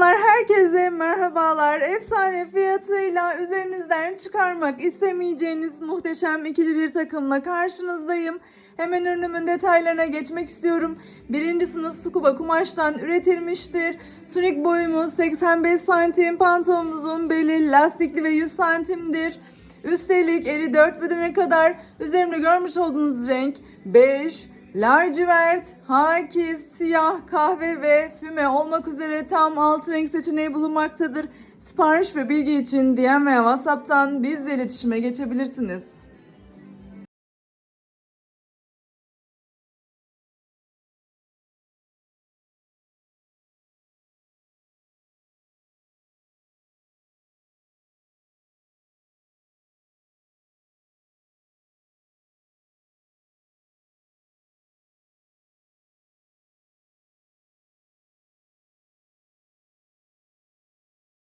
Herkese merhabalar. Efsane fiyatıyla üzerinizden çıkarmak istemeyeceğiniz muhteşem ikili bir takımla karşınızdayım. Hemen ürünümün detaylarına geçmek istiyorum. Birinci sınıf Sukuba kumaştan üretilmiştir. Tunik boyumuz 85 santim, pantolonumuzun beli lastikli ve 100 santimdir. Üstelik 54 bedene kadar üzerimde görmüş olduğunuz renk bej, lacivert, hakiz, siyah, kahve ve füme olmak üzere tam 6 renk seçeneği bulunmaktadır. Sipariş ve bilgi için DM veya WhatsApp'tan bizle iletişime geçebilirsiniz.